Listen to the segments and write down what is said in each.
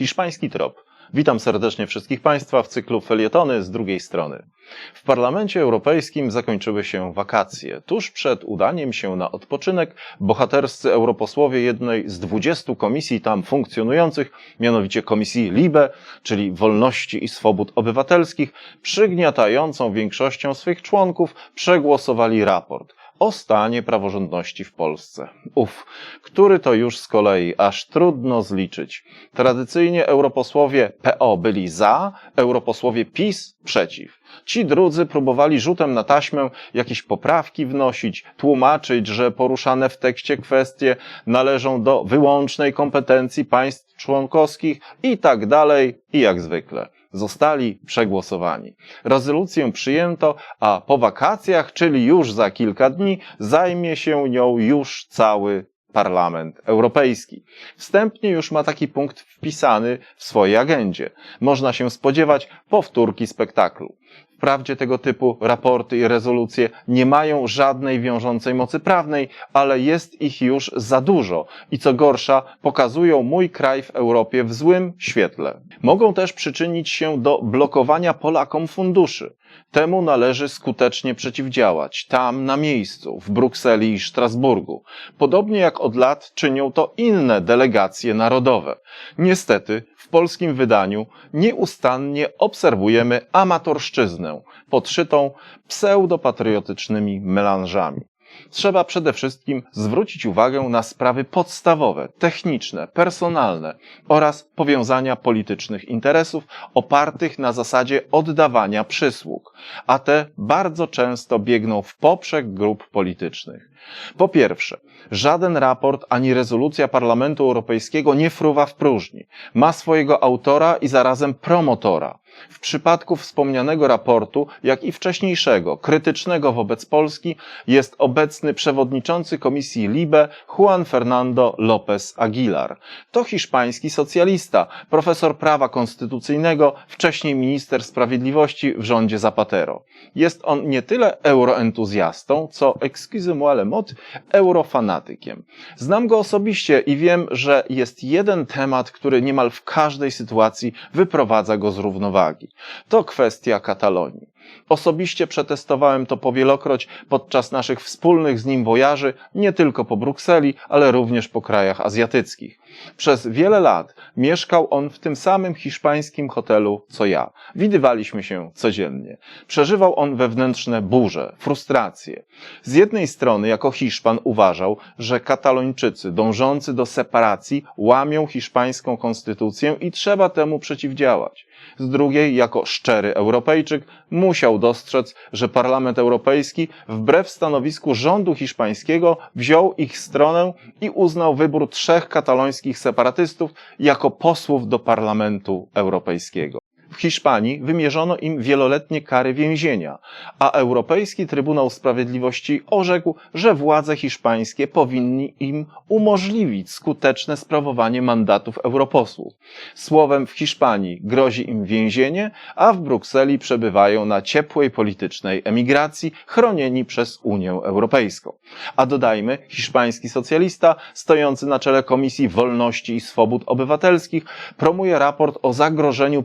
Hiszpański trop. Witam serdecznie wszystkich Państwa w cyklu Felietony z drugiej strony. W Parlamencie Europejskim zakończyły się wakacje. Tuż przed udaniem się na odpoczynek bohaterscy europosłowie jednej z 20 komisji tam funkcjonujących, mianowicie Komisji LIBE, czyli Wolności i Swobód Obywatelskich, przygniatającą większością swych członków przegłosowali raport o stanie praworządności w Polsce. Uf, który to już z kolei aż trudno zliczyć. Tradycyjnie europosłowie PO byli za, europosłowie PiS przeciw. Ci drudzy próbowali rzutem na taśmę jakieś poprawki wnosić, tłumaczyć, że poruszane w tekście kwestie należą do wyłącznej kompetencji państw członkowskich i tak dalej, i jak zwykle zostali przegłosowani. Rezolucję przyjęto, a po wakacjach, czyli już za kilka dni, zajmie się nią już cały Parlament Europejski. Wstępnie już ma taki punkt wpisany w swojej agendzie. Można się spodziewać powtórki spektaklu. Wprawdzie tego typu raporty i rezolucje nie mają żadnej wiążącej mocy prawnej, ale jest ich już za dużo i co gorsza, pokazują mój kraj w Europie w złym świetle. Mogą też przyczynić się do blokowania Polakom funduszy. Temu należy skutecznie przeciwdziałać, tam na miejscu, w Brukseli i Strasburgu. Podobnie jak od lat czynią to inne delegacje narodowe. Niestety, w polskim wydaniu nieustannie obserwujemy amatorszczyznę, podszytą pseudopatriotycznymi melanżami. Trzeba przede wszystkim zwrócić uwagę na sprawy podstawowe, techniczne, personalne oraz powiązania politycznych interesów opartych na zasadzie oddawania przysług, a te bardzo często biegną w poprzek grup politycznych. Po pierwsze, żaden raport ani rezolucja Parlamentu Europejskiego nie fruwa w próżni. Ma swojego autora i zarazem promotora. W przypadku wspomnianego raportu, jak i wcześniejszego, krytycznego wobec Polski, jest obecny przewodniczący Komisji LIBE Juan Fernando López Aguilar. To hiszpański socjalista, profesor prawa konstytucyjnego, wcześniej minister sprawiedliwości w rządzie Zapatero. Jest on nie tyle euroentuzjastą, co excusez-moi le mot, eurofanatykiem. Znam go osobiście i wiem, że jest jeden temat, który niemal w każdej sytuacji wyprowadza go z równowagi. To kwestia Katalonii. Osobiście przetestowałem to powielokroć podczas naszych wspólnych z nim wojaży, nie tylko po Brukseli, ale również po krajach azjatyckich. Przez wiele lat mieszkał on w tym samym hiszpańskim hotelu co ja. Widywaliśmy się codziennie. Przeżywał on wewnętrzne burze, frustracje. Z jednej strony, jako Hiszpan uważał, że Katalończycy dążący do separacji łamią hiszpańską konstytucję i trzeba temu przeciwdziałać. Z drugiej, jako szczery Europejczyk, musiał dostrzec, że Parlament Europejski, wbrew stanowisku rządu hiszpańskiego, wziął ich stronę i uznał wybór trzech katalońskich separatystów jako posłów do Parlamentu Europejskiego. W Hiszpanii wymierzono im wieloletnie kary więzienia, a Europejski Trybunał Sprawiedliwości orzekł, że władze hiszpańskie powinni im umożliwić skuteczne sprawowanie mandatów europosłów. Słowem w Hiszpanii grozi im więzienie, a w Brukseli przebywają na ciepłej politycznej emigracji, chronieni przez Unię Europejską. A dodajmy, hiszpański socjalista, stojący na czele Komisji Wolności i Swobód Obywatelskich, promuje raport o zagrożeniu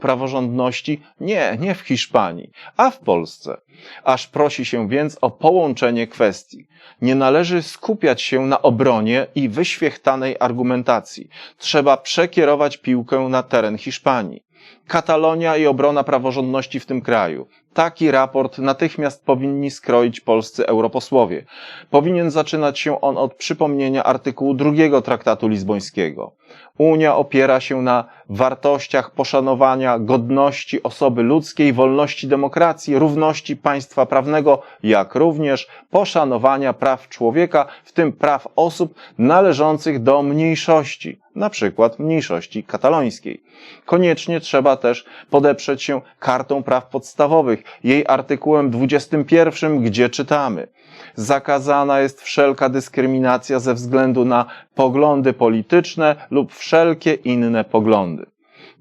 praworządności nie, nie w Hiszpanii, a w Polsce. Aż prosi się więc o połączenie kwestii. Nie należy skupiać się na obronie i wyświechtanej argumentacji. Trzeba przekierować piłkę na teren Hiszpanii. Katalonia i obrona praworządności w tym kraju. Taki raport natychmiast powinni skroić polscy europosłowie. Powinien zaczynać się on od przypomnienia artykułu drugiego traktatu lizbońskiego. Unia opiera się na wartościach poszanowania godności osoby ludzkiej, wolności demokracji, równości państwa prawnego, jak również poszanowania praw człowieka, w tym praw osób należących do mniejszości, na przykład mniejszości katalońskiej. Koniecznie trzeba też podeprzeć się kartą praw podstawowych, jej artykułem 21, gdzie czytamy. Zakazana jest wszelka dyskryminacja ze względu na poglądy polityczne lub wszelkie inne poglądy.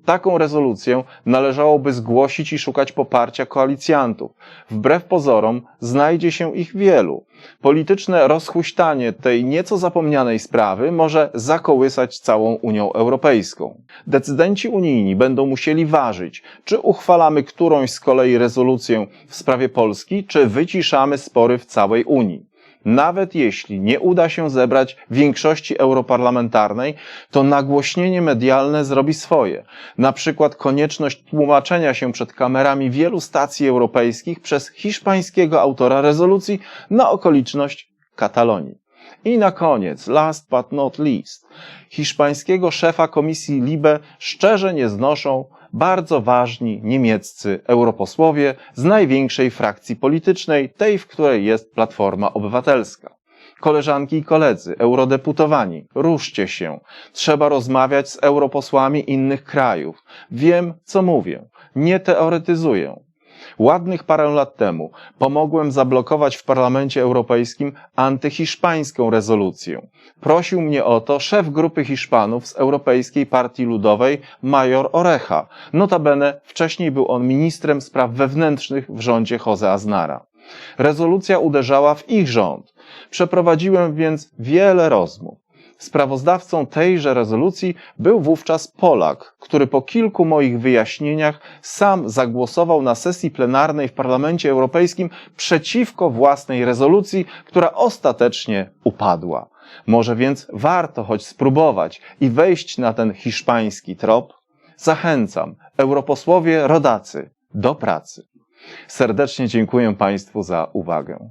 Taką rezolucję należałoby zgłosić i szukać poparcia koalicjantów. Wbrew pozorom znajdzie się ich wielu. Polityczne rozhuśtanie tej nieco zapomnianej sprawy może zakołysać całą Unią Europejską. Decydenci unijni będą musieli ważyć, czy uchwalamy którąś z kolei rezolucję w sprawie Polski, czy wyciszamy spory w całej Unii. Nawet jeśli nie uda się zebrać większości europarlamentarnej, to nagłośnienie medialne zrobi swoje. Na przykład konieczność tłumaczenia się przed kamerami wielu stacji europejskich przez hiszpańskiego autora rezolucji na okoliczność Katalonii. I na koniec, last but not least, hiszpańskiego szefa komisji Libe szczerze nie znoszą bardzo ważni niemieccy europosłowie z największej frakcji politycznej, tej, w której jest Platforma Obywatelska. Koleżanki i koledzy, eurodeputowani, ruszcie się. Trzeba rozmawiać z europosłami innych krajów. Wiem, co mówię. Nie teoretyzuję. Ładnych parę lat temu pomogłem zablokować w Parlamencie Europejskim antyhiszpańską rezolucję. Prosił mnie o to szef grupy Hiszpanów z Europejskiej Partii Ludowej, major Orecha. Notabene wcześniej był on ministrem spraw wewnętrznych w rządzie Jose Aznara. Rezolucja uderzała w ich rząd. Przeprowadziłem więc wiele rozmów. Sprawozdawcą tejże rezolucji był wówczas Polak, który po kilku moich wyjaśnieniach sam zagłosował na sesji plenarnej w Parlamencie Europejskim przeciwko własnej rezolucji, która ostatecznie upadła. Może więc warto choć spróbować i wejść na ten hiszpański trop? Zachęcam, europosłowie rodacy, do pracy. Serdecznie dziękuję Państwu za uwagę.